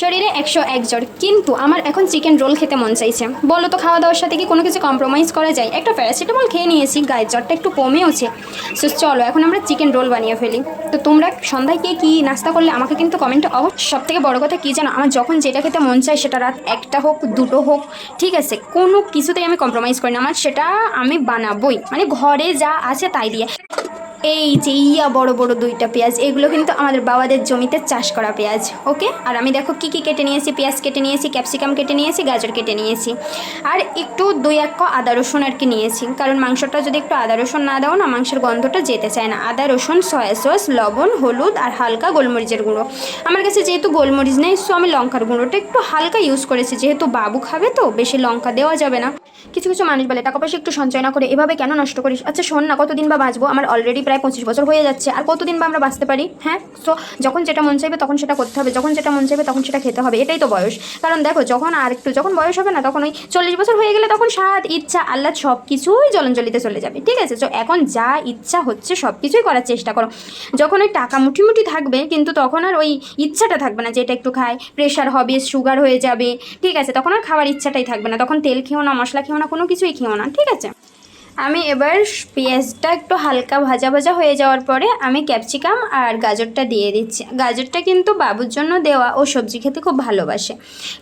শরীরে একশো এক জ্বর। কিন্তু আমার এখন চিকেন রোল খেতে মন চাইছে। বলো তো খাওয়া দাওয়ার সাথে কি কোনো কিছু কম্প্রোমাইজ করা যায়? একটা প্যারাসিটামল খেয়ে নিয়েছি, গায়ের জ্বরটা একটু কমেওছে। সো চলো, এখন আমরা চিকেন রোল বানিয়ে ফেলি। তো তোমরা সন্ধ্যায় কে কী নাস্তা করলে আমাকে কিন্তু কমেন্টে অবশ্য সব থেকে বড়ো কথা কী জানো, আমার যখন যেটা খেতে মন চায় সেটা রাত একটা হোক, দুটো হোক, ঠিক আছে? কোনো কিছুতেই আমি কম্প্রোমাইজ করি না। আমার সেটা আমি বানাবোই। মানে ঘরে যা আছে তাই দিয়ে। এই যে ইয়া বড় বড় দুইটা পেঁয়াজ, এগুলো কিন্তু আমাদের বাবাদের জমিতে চাষ করা পেঁয়াজ, ওকে? আর আমি দেখো কি কি কেটে নিয়েছি, পেঁয়াজ কেটে নিয়েছি, ক্যাপসিকাম কেটে নিয়েছি, গাজর কেটে নিয়েছি। আর একটু দুই এক ক আদা, রসুন আর কি নিয়েছি, কারণ মাংসটা যদি একটু আদা, রসুন না দাও না, মাংসের গন্ধটা যেতে চায় না। আদা, রসুন, সয়া সস, লবণ, হলুদ আর হালকা গোলমরিচের গুঁড়ো। আমার কাছে যেহেতু গোলমরিচ নেই সো আমি লঙ্কার গুঁড়োটা একটু হালকা ইউজ করেছি, যেহেতু বাবু খাবে তো, বেশি লঙ্কা দেওয়া যাবে না। কিছু কিছু মানুষ বলে, টাকা পয়সা একটু সঞ্চয় না করে এভাবে কেন নষ্ট করিস? আচ্ছা শোন না, কতদিন বা বাঁচবো? আমার অলরেডি প্রায় পঁচিশ বছর হয়ে যাচ্ছে। আর কতদিন বা আমরা বাঁচতে পারি? হ্যাঁ? সো যখন যেটা মন চাইবে তখন সেটা করতে হবে। যখন যেটা মন চাইবে তখন সেটা খেতে হবে। এটাই তো বয়স। কারণ দেখো, যখন আর একটু যখন বয়স হবে না, তখন ওই চল্লিশ বছর হয়ে গেলে তখন স্বাদ, ইচ্ছা আল্লাহ সব কিছুই জলঞ্জলিতে চলে যাবে। ঠিক আছে? তো এখন যা ইচ্ছা হচ্ছে সব কিছুই করার চেষ্টা করো। যখন ওই টাকা মুঠি মুঠি থাকবে, কিন্তু তখন আর ওই ইচ্ছাটা থাকবে না যে এটা একটু খায়। প্রেশার হবে সুগার হয়ে যাবে। ঠিক আছে? তখন আর খাওয়ার ইচ্ছাটাই থাকবে না। তখন তেল খেও না, মশলা খেও না, কোনো কিছুই খেও না। ঠিক আছে? আমি এবার পেঁয়াজটা একটু হালকা ভাজা ভাজা হয়ে যাওয়ার পরে আমি ক্যাপসিকাম আর গাজরটা দিয়ে দিচ্ছি। গাজরটা কিন্তু বাবুর জন্য দেওয়া ও সবজি খেতে খুব ভালোবাসে।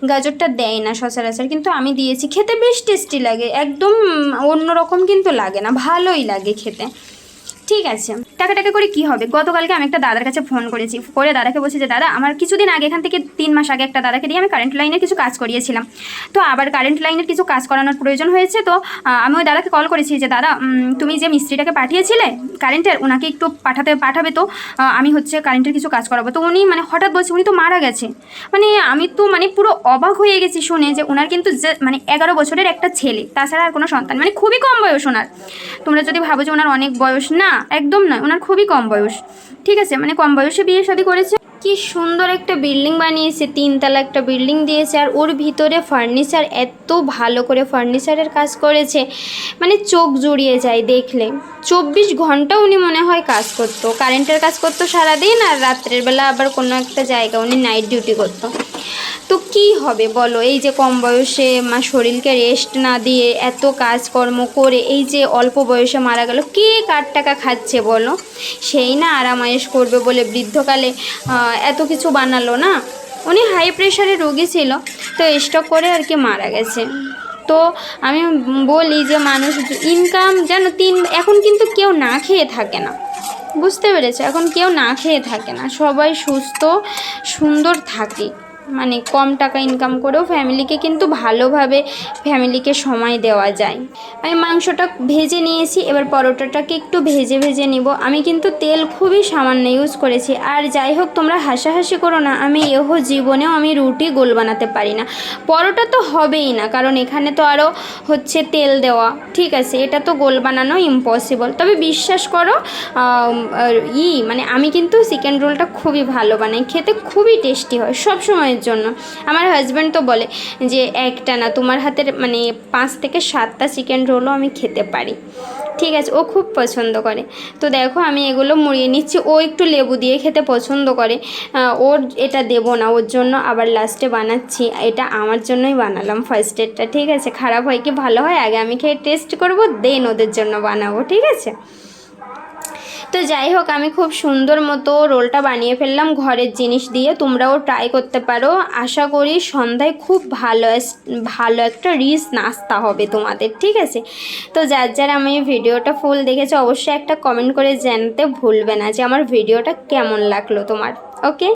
গাজরটা দেয় না সচরাচর, কিন্তু আমি দিয়েছি। খেতে বেশ টেস্টি লাগে, একদম অন্যরকম কিন্তু লাগে না, ভালোই লাগে খেতে। ঠিক আছে। টাকা টাকা করে কি হবে? গতকালকে আমি একটা দাদার কাছে ফোন করেছি। করে দাদাকে বলছি যে, দাদা, আমার কিছুদিন আগে, এখান থেকে তিন মাস আগে একটা দাদাকে দিয়ে আমি কারেন্ট লাইনের কিছু কাজ করিয়েছিলাম। তো আবার কারেন্ট লাইনের কিছু কাজ করানোর প্রয়োজন হয়েছে। তো আমি ওই দাদাকে কল করেছি যে, দাদা তুমি যে মিস্ত্রিটাকে পাঠিয়েছিলে কারেন্টের ওনাকে একটু পাঠাতে, পাঠাবে তো? আমি হচ্ছে কারেন্টের কিছু কাজ করাবো। তো উনি মানে হঠাৎ বলছে, উনি তো মারা গেছে। মানে আমি তো মানে পুরো অবাক হয়ে গেছি শুনে যে ওনার কিন্তু যে মানে এগারো বছরের একটা ছেলে। তাছাড়া আর কোনো সন্তান মানে খুবই কম বয়স ওনার। তোমরা যদি ভাবো যে ওনার অনেক বয়স, না। একদম নয় ওনার খুবই কম বয়স। ঠিক আছে মানে কম বয়সে বিয়ে শাদী করেছে। কি সুন্দর একটা বিল্ডিং বানিয়েছে, তিনতলা একটা বিল্ডিং দিয়েছে, আর ওর ভিতরে ফার্নিচার এত ভালো করে ফার্নিচারের কাজ করেছে। মানে চোখ জুড়িয়ে যায় দেখলে। চব্বিশ ঘণ্টা উনি মনে হয় কাজ করতো। কারেন্টের কাজ করতো সারাদিন, আর রাত্রের বেলা আবার কোনো একটা জায়গা উনি নাইট ডিউটি করতো। তো কি হবে বলো? এই যে কম বয়সে মা শরীরকে রেস্ট না দিয়ে এত কাজকর্ম করে এই যে অল্প বয়সে মারা গেল, কে কার টাকা খাচ্ছে বলো? সেই না আরামায়েশ করবে বলে বৃদ্ধকালে এত কিছু বানালো না? উনি হাই প্রেশারের রোগী ছিল, তো স্টক করে আর কি মারা গেছে। তো আমি বলি যে মানুষ ইনকাম যেন তিন, এখন কিন্তু কেউ না খেয়ে থাকে না। বুঝতে পেরেছ? এখন কেউ না খেয়ে থাকে না। সবাই সুস্থ, সুন্দর থাকে। মানে কম টাকা ইনকাম করেও ফ্যামিলিকে কিন্তু ভালোভাবে ফ্যামিলিকে সময় দেওয়া যায়। আমি মাংসটা ভেজে নিয়েছি, এবার পরোটাটাকে একটু ভেজে ভেজে নিব। আমি কিন্তু তেল খুবই সামান্য ইউজ করেছি। আর যাই হোক, তোমরা হাসাহাসি করো না, আমি এহো জীবনেও আমি রুটি গোল বানাতে পারি না। পরোটা তো হবেই না, কারণ এখানে তো আরও হচ্ছে তেল দেওয়া, ঠিক আছে? এটা তো গোল বানানো ইম্পসিবল তবে বিশ্বাস করো ই মানে আমি কিন্তু চিকেন রোলটা খুবই ভালো বানাই। খেতে খুবই টেস্টি হয় সব সময়ের জন্য। আমার হাজব্যান্ড তো বলে যে, একটা না, তোমার হাতের মানে পাঁচ থেকে সাতটা চিকেন রোলও আমি খেতে পারি। ঠিক আছে, ও খুব পছন্দ করে। তো দেখো, আমি এগুলো মুড়িয়ে নিচ্ছি। ও একটু লেবু দিয়ে খেতে পছন্দ করে। ওর এটা দেবো না, ওর জন্য আবার লাস্টে বানাচ্ছি। এটা আমার জন্যই বানালাম ফার্স্ট এডটা ঠিক আছে? খারাপ হয় কি, ভালো হয়? আগে আমি খেয়ে টেস্ট করব দেন ওদের জন্য বানাবো, ঠিক আছে? তো যাই হোক, আমি খুব সুন্দর মতো রোলটা বানিয়ে ফেললাম ঘরের জিনিস দিয়ে। তোমরাও ট্রাই করতে পারো। আশা করি সন্ধ্যায় খুব ভালো ভালো একটা রিচ নাস্তা হবে তোমাদের, ঠিক আছে? তো যার যার আমি ভিডিওটা ফুল দেখেছি, অবশ্যই একটা কমেন্ট করে জানতে ভুলবে না যে আমার ভিডিওটা কেমন লাগল তোমার ওকে